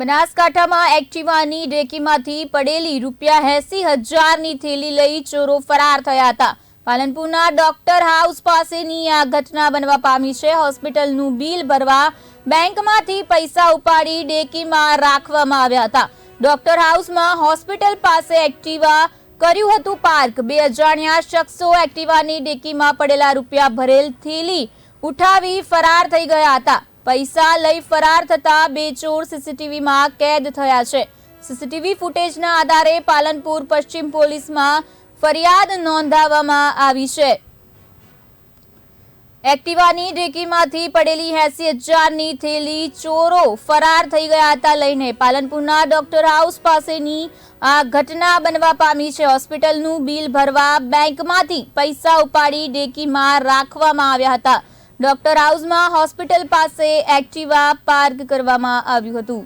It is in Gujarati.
બનાસકાંઠામાં એક્ટિવાની ડેકીમાંથી પડેલી રૂપિયા એસી હજારની થેલી લઈ ચોરો ફરાર થયા હતા. પાલનપુરના ડોક્ટર હાઉસ પાસેની આ ઘટના બનવા પામી છે. હોસ્પિટલનું બિલ ભરવા બેંકમાંથી પૈસા ઉપાડી ડેકીમાં રાખવામાં આવ્યા હતા. ડોક્ટર હાઉસમાં હોસ્પિટલ પાસે એક્ટિવા કર્યું હતું પાર્ક. બે અજાણ્યા શખ્સો એક્ટિવાની ડેકીમાં પડેલા રૂપિયા ભરેલ થેલી ઉઠાવી ફરાર થઈ ગયા હતા. પૈસા લઈ ફરાર થતા બે ચોર સીસીટીવીમાં કેદ થયા છે. સીસીટીવી ફૂટેજના આધારે પાલનપુર પશ્ચિમ પોલીસમાં ફરિયાદ નોંધાવવામાં આવી છે. એક્ટિવાની ડેકીમાંથી પડેલી એસી હજારની થેલી ચોરો ફરાર થઈ ગયા હતા લઈને. પાલનપુરના ડોક્ટર હાઉસ પાસેની આ ઘટના બનવા પામી છે. હોસ્પિટલનું બિલ ભરવા બેંકમાંથી પૈસા ઉપાડી ડેકીમાં રાખવામાં આવ્યા હતા. ડોક્ટર હાઉસમાં હોસ્પિટલ પાસે એક્ટિવા પાર્ક કરવામાં આવ્યું હતું.